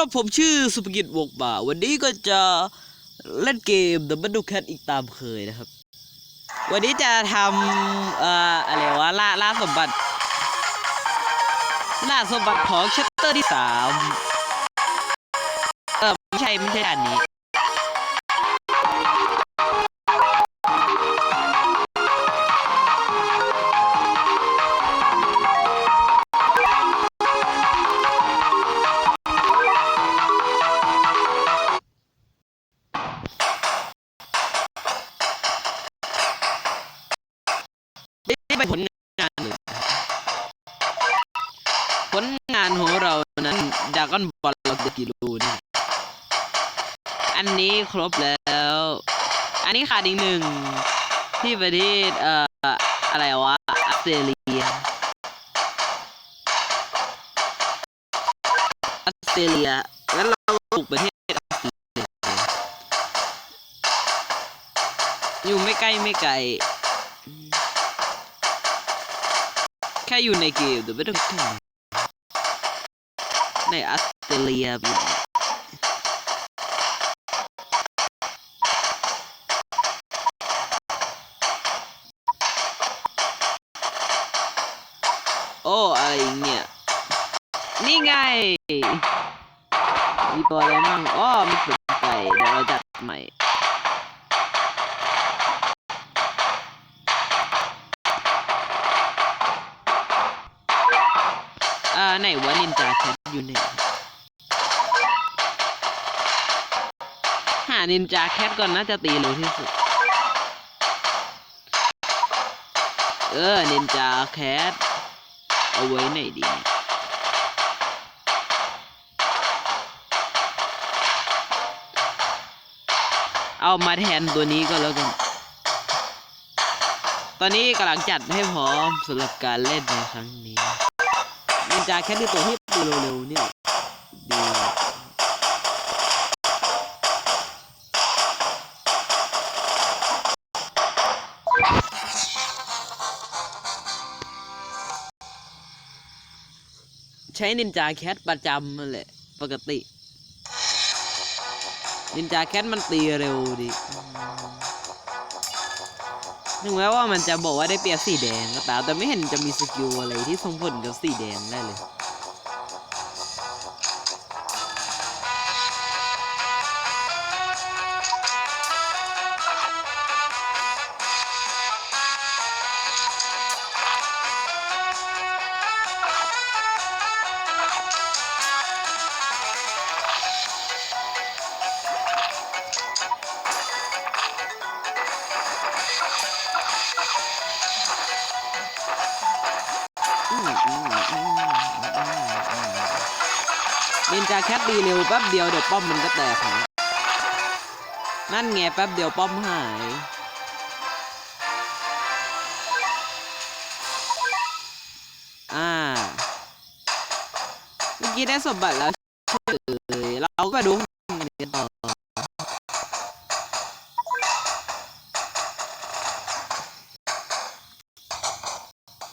ครับผมชื่อสุภกิจวงบ่าวันนี้ก็จะเล่นเกม The Battle Cat อีกตามเคยนะครับ วันนี้จะทำเอ่ออะไรวะล่าล่าสมบัติล่าสมบัติของชัตเตอร์ที่สามเออไม่ใช่ไม่ใช่ด่านนี้ากอนบอลเราจะกี่รูนอันนี้ครบแล้ว อันนี้ขาดอีกหนึ่งที่ประเทศเอ่ออะไรวะออสเตรเลียออสเตรเลียแล้วเราบุกประเทศออสเตรเลียอยู่ไม่ใกล้ไม่ไกลแค่อยู่ในเกมแต่ไม่ต้อง ในออสเตรเลียโอ้อะไรเนี่ย นี่ไง มีตัวอะไรมั่งอ้อมีขนไก่เดี๋ยวเราจัดใหม่อ่าไหนวะนินจาแคท อยู่ไหนหานินจาแคทก่อนน่าจะตีเร็วที่สุด เออ นินจาแคท เอาไว้ไหนดี เอามาแทนตัวนี้ก็แล้วกัน ตอนนี้กำลังจัดให้พร้อมสำหรับการเล่นในครั้งนี้นินจาแค่คือตัวที่ ตีเร็วๆเนี่ยดีใช้นินจาแคทประจำนั่นแหละปกติ นินจาแคทมันตีเร็วดิถึงแม้ว่ามันจะบอกว่าได้เปรียสีแดงก็ตามแต่ไม่เห็นจะมีสกิลอะไรที่ส่งผลกับสีแดงได้เลย นินจาแคทดีเร็วแป๊บเดียวเดี๋ยวป้อมมันก็แตกนะนั่นไงแป๊บเดียวป้อมหาย อ่า เมื่อกี้ได้สมบัติแล้วเฉยเราก็ดูกันต่อ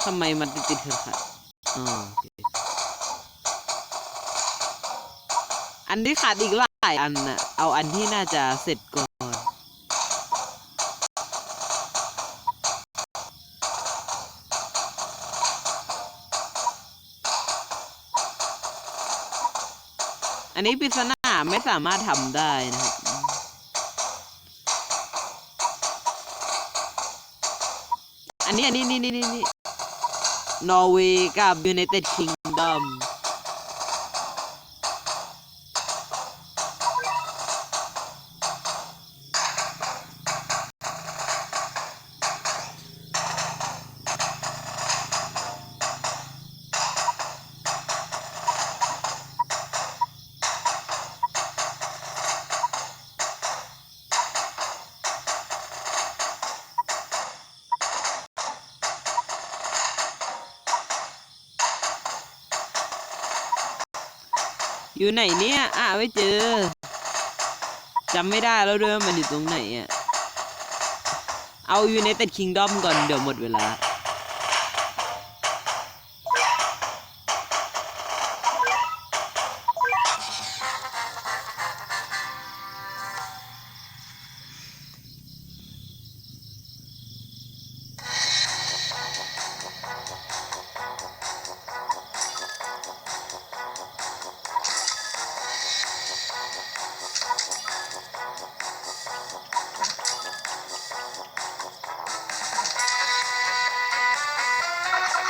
ทำไมมันติดติดขัดๆอ๋อโอ อันที่ขาดอีกหลายอันน่ะ เอาอันที่น่าจะเสร็จก่อน อันนี้ปริศนาไม่สามารถทำได้นะครับอันนี้อันนี้นี่นี่นี่นี่นอร์เวย์กับยูไนเต็ดคิงดอม อยู่ไหนเนี่ยอะไม่เจอจำไม่ได้แล้วด้วยว่ามันอยู่ตรงไหนอะ เอาอยู่ในเต็ดคิงดอมก่อนเดี๋ยวหมดเวลา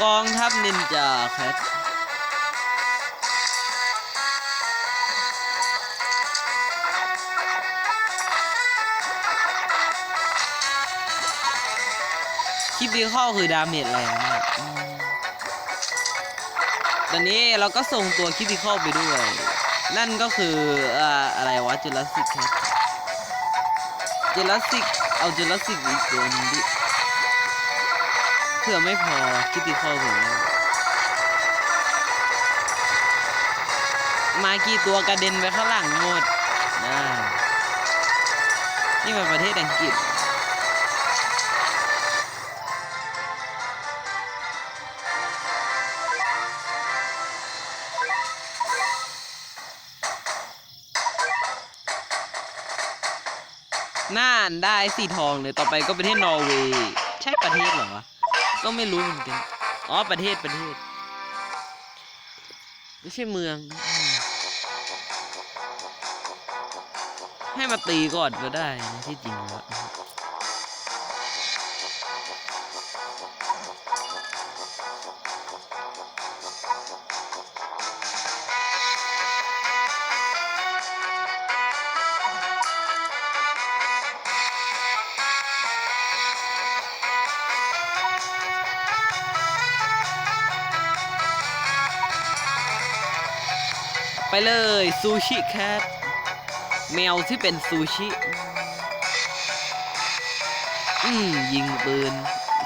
กองทัพนินจาแคทคลิปนี้เข้าคือดาเมจแรงมากตอนนี้เราก็ส่งตัวคลิปนี้เข้าไปด้วย นั่นก็คืออ่าอะไรวะจูราสสิกแคทจูราสสิกเอาจูราสสิกอีกตัวนึงดิ เพื่อไม่พอคิดดีเข้าผมมากี่ตัวกระเด็นไปข้างหลังหมดนะนี่มันประเทศอังกฤษน่านได้สีทองเลยต่อไปก็ประเทศนอร์เวย์ใช่ประเทศเหรอวะ ก็ไม่รู้เหมือนกันอ๋อประเทศประเทศ ไม่ใช่เมือง ให้มาตีก่อนก็ได้นะที่จริงแล้ว ไปเลยซูชิแคทแมวที่เป็นซูชิ อืมยิงปืน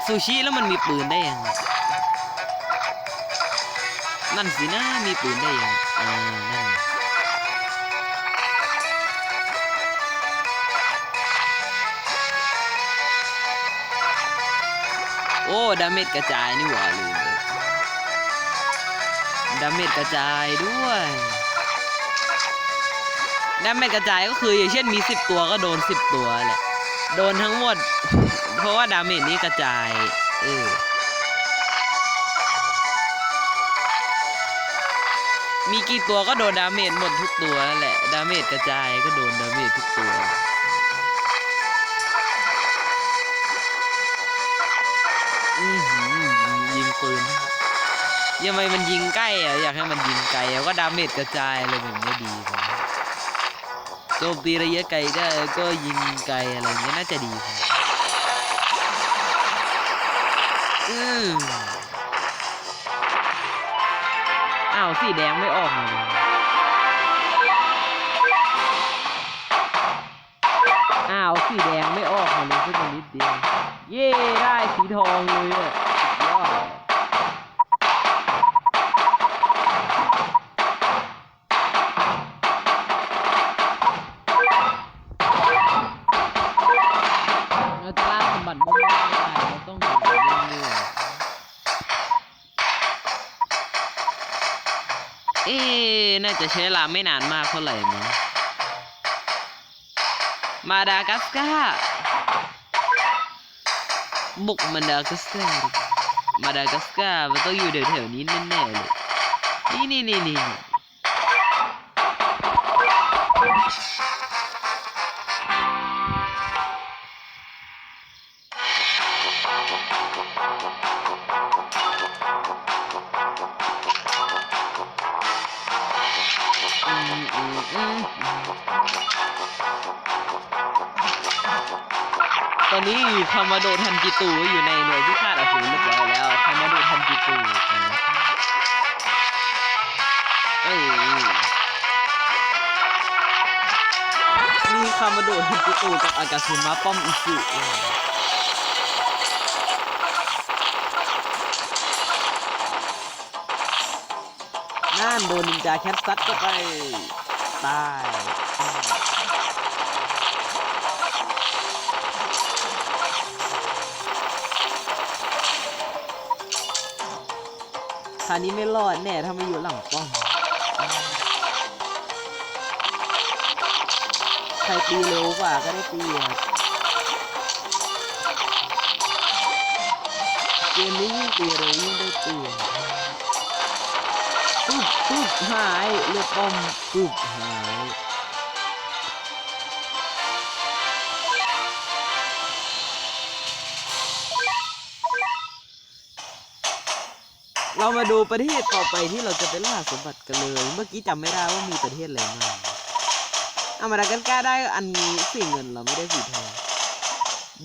ซูชิแล้วมันมีปืนได้ยังนั่นสินะมีปืนได้ยังอ่านั่นโอ้ดาเมจกระจายนี่หว่าลืมเลยดาเมจกระจายด้วย ดาเมจกระจายก็คืออย่างเช่นมี 10 ตัวก็โดน 10 ตัวแหละ โดนทั้งหมด เพราะว่าดาเมจนี้กระจาย เออ มีกี่ตัวก็โดนดาเมจหมดทุกตัวแหละ ดาเมจกระจายก็โดนดาเมจทุกตัวอือยิงปืนยังไงมันยิงใกล้อะอยากให้มันยิงไกลอะก็ดาเมจกระจายอะไรแบบนี้ดีกว่า โจมตีระยะไกลได้ก็ยิงไกลอะไรอย่างเงี้ยน่าจะดีกว่าอืมอ้าวสีแดงไม่ออกมาเลยอ้าวสีแดงไม่ออกมาเลยสักนิดเดียว เย้ได้สีทองเลยอะ จะใช้เวลาไม่นานมากเท่าไหร่มั้งมาดากัสการ์บุกมาดากัสการ์มาดากัสการ์มันต้องอยู่แถวๆนี้แน่ๆเลยนี่นี่นี่นี่ อนนี้คามาโดทันจิตูอยู่ในหน่วยพิฆาตอสูรเรียบร้อยแล้วคามาโดทันจิตูเอ้ยนี่คามาโดทันจิตูกับอากาซุมะป้อมอิสุนั่นโดนนินจาแคทซัดเข้าไปตาย ราวนี้ไม่รอดแน่ถ้าไม่อยู่หลังป้อมใครตีเร็วกว่าก็ได้ตีครับเกมนี้ยิ่งตีเร็วยิ่งได้ตีปุ๊บปุ๊บหายเลือดป้อมปุ๊บหาย เรามาดูประเทศต่อไปที่เราจะไปล่าสมบัติกันเลย เมื่อกี้จำไม่ได้ว่ามีประเทศอะไรบ้างอามาดากัสการ์ได้อันนี้สีเงินเราไม่ได้สีทอง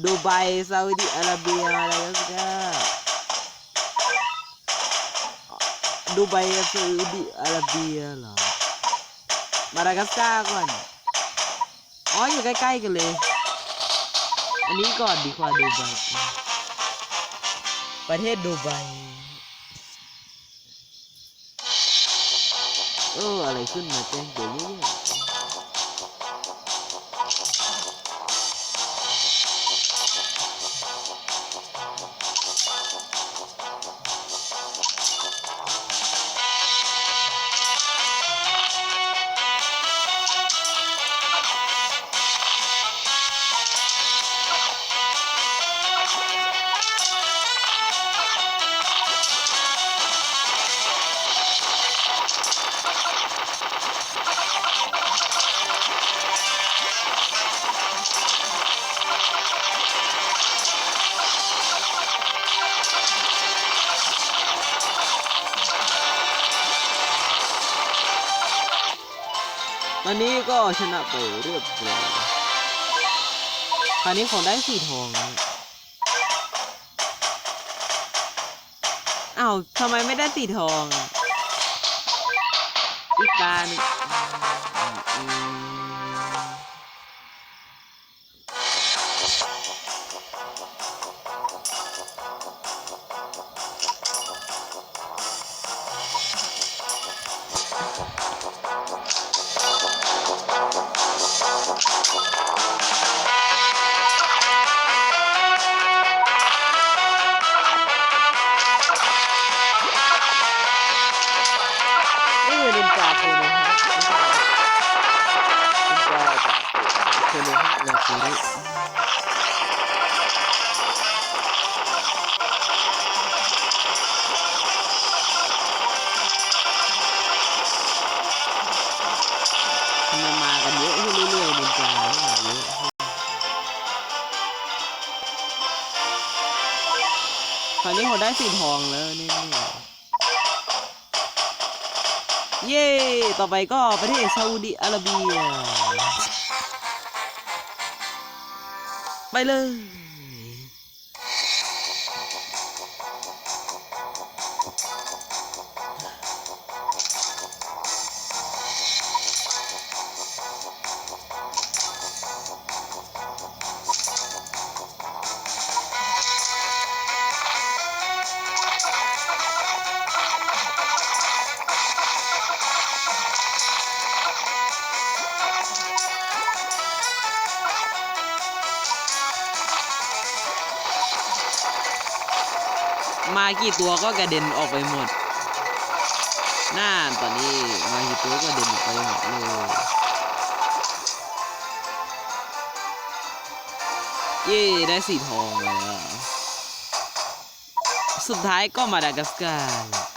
ดูไบซาอุดิอาระเบียมาดากัสการ์ดูไบกับซาอุดิอาระเบียเหรอ มาดากัสการ์ก่อน อ๋ออยู่ใกล้ๆกันเลย อันนี้ก่อนดีกว่าดูไบประเทศดูไบ เอออะไรขึ้นมาแจ้งเตือน ชนะไปเรียบร้อยคราวนี้ผมได้สีทองแล้วอ้าวทำไมไม่ได้สีทองอะอีกตาห โคโนฮะนาคุริทำไมมากันเยอะขึ้นเรื่อยๆนินจาเนี่ยเยอะขึ้นคราวนี้เขาได้สีทองแล้วนี่ๆเย้ ต่อไปก็ประเทศซาอุดิอาระเบีย ไปเลย มากี่ตัวก็กระเด็นออกไปหมดน่าตอนนี้มากี่ตัวก็เด็นออกไปหมดเลยเย้ได้สีทองแล้ว สุดท้ายก็มาดากัสการ์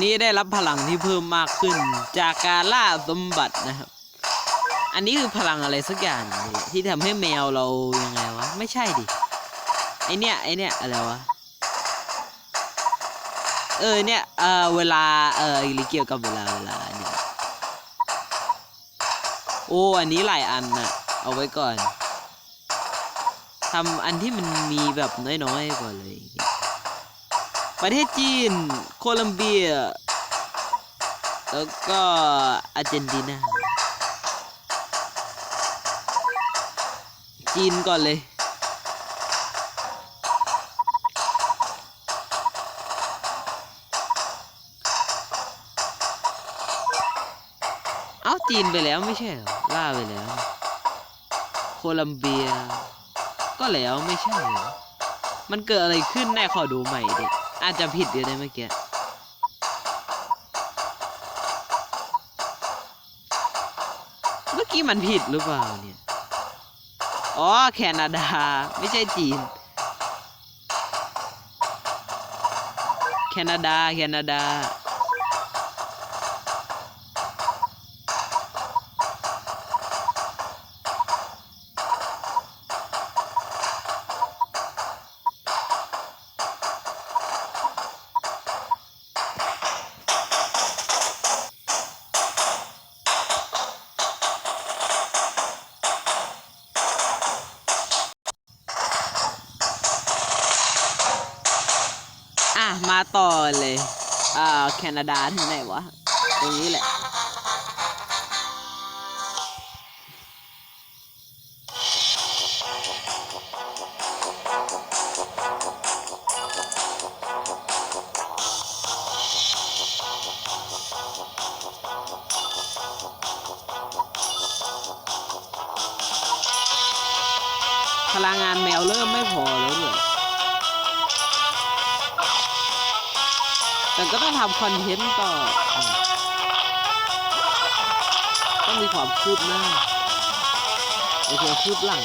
นนี้ได้รับพลังที่เพิ่มมากขึ้น จากการล่าสมบัตินะครับ อันนี้คือพลังอะไรสักอย่างนี่ที่ทำให้แมวเรายังไงวะ ไม่ใช่ดิ ไอเนี้ยไอเนี้ยอะไรวะ เออเนี่ย เออเวลา เออเกี่ยวกับเวลาเวลาเนี่ยโอ้อันนี้หลายอันนะเอาไว้ก่อนทำอันที่มันมีแบบน้อยๆก่อนเลย ประเทศจีน โคลัมเบีย แล้วก็อาร์เจนตินา จีนก่อนเลย เอาจีนไปแล้วไม่ใช่เหรอ ล่าไปแล้ว โคลัมเบีย ก็แล้วไม่ใช่เหรอ มันเกิดอะไรขึ้นแน่ขอดูใหม่ดิ อาจจะผิดอยู่ในเมื่อกี้เมื่อกี้มันผิดหรือเปล่าเนี่ย อ๋อ แคนาดา ไม่ใช่จีน แคนาดา แคนาดา มาต่อเลย อ่า แคนาดาถึงไหนวะ ตรงนี้แหละ คอนเทนต์ต่อ ต้องมีความคืบหน้าโอเคคืบหลัง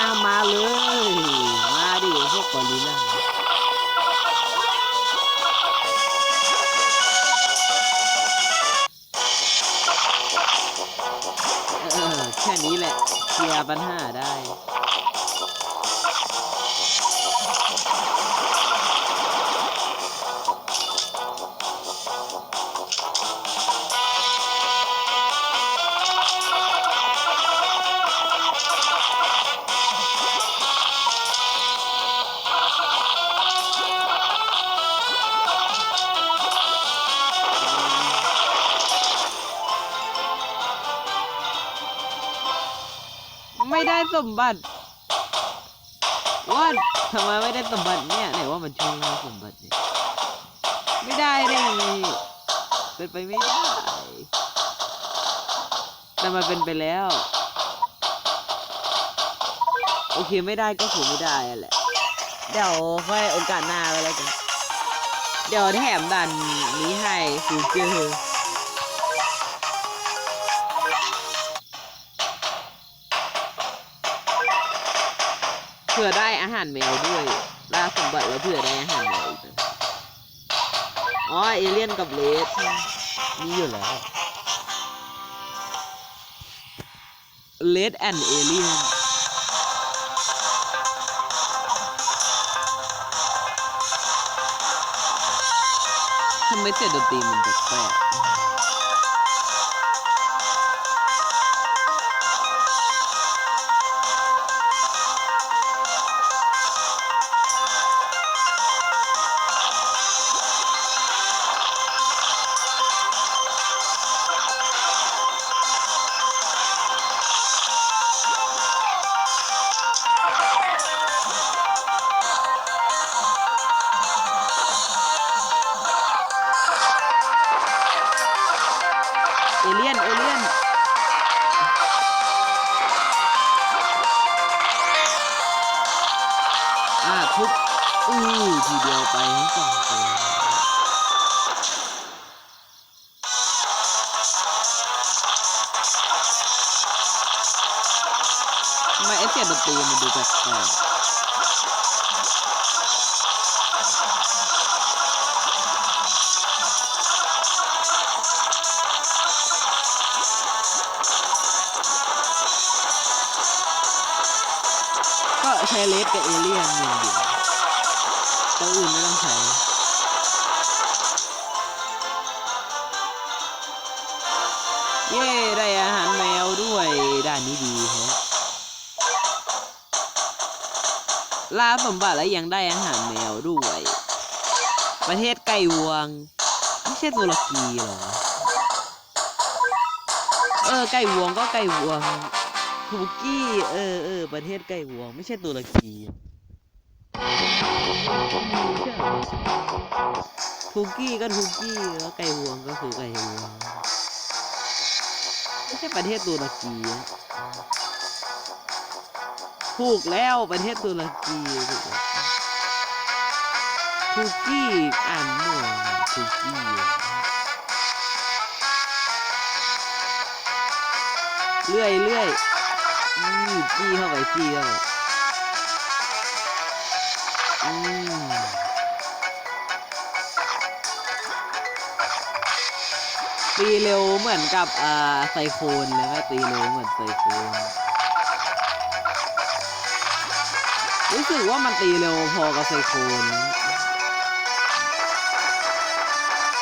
อามาเลย มาดิพวกกอริลลาเออแค่นี้แหละเคลียร์ปัญหาได้ ไม่ได้สมบัติว่าทำไมไม่ได้สมบัติเนี่ยไหนว่ามันช่วยให้สมบัติเนี่ยไม่ได้ได้ไงเป็นไปไม่ได้ แต่มันเป็นไปแล้ว โอเคไม่ได้ก็คือไม่ได้แหละ เดี๋ยวค่อยโอกาสหน้าไปแล้วกัน เดี๋ยวแถมดันนี้ให้ฟิวเจอาหารแมวด้วยล่าสมบัติแล้วเผื่อได้อาหารแมวอีกนะอ๋อเอเลี่ยนกับเลสมีอยู่แล้วเลสแอนเอเลี่ยนทำไมเสียดนตรีมันแปลก เอเลี่ยน เอเลี่ยนอ่าทุบอู้ทีเดียวไปทั้กองเลยทำไมเอฟเฟกต์ดนตรีมาดูแปลกๆ ช้เลสกับเอเลี่ยนอย่างเดียวตัวอื่นไม่ต้องใช้เย้ได้อาหารแมวด้วยด้านนี้ดีฮะลาสมบัติแล้วยังได้อาหารแมวด้วย ประเทศไก่วง ไม่ใช่ตุรกีหรอ เออไก่วงก็ไก่วง ทูกี้ เออเออประเทศไก่วงไม่ใช่ตุรกีทูกี้ก็ทูกี้แล้วไก่หวงก็คือไก่หวงไม่ใช่ประเทศตุรกีถูกแล้วประเทศตุรกีถูกแล้วทูกี้อ่านมั่วทูกี้เลื่อยเลื่อย นี่จี้เข้าไปจี้เข้าไปอืมตีเร็วเหมือนกับอ่าไซโคลนเลยว่าตีเร็วเหมือนไซโคลนรู้สึกว่ามันตีเร็วพอกับไซโคลน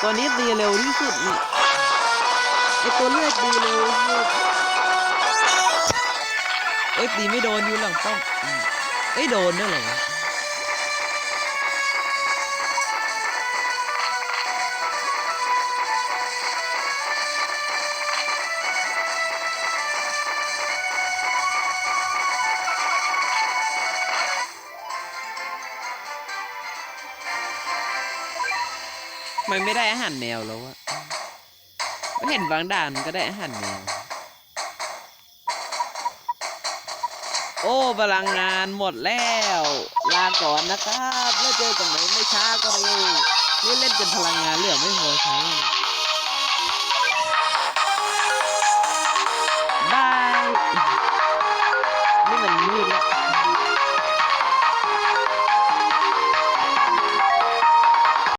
ตัวนี้ตีเร็วที่สุดนี่ไอตัวเลือดตีเร็วที่สุด เอ้ยตีไม่โดนอยู่หลังป้อมเอ้ยโดนด้วยเหรอมันไม่ได้อาหารแมวแล้วอะไม่เห็นบางด่านมันก็ได้อาหารแมว โอ้พลังงานหมดแล้ว ลาก่อนนะครับ แล้วเจอกันใหม่ไม่ช้าก็เร็วนี่เล่นจนพลังงานเหลือไม่พอใช้บายนี่มันมืดแล้ว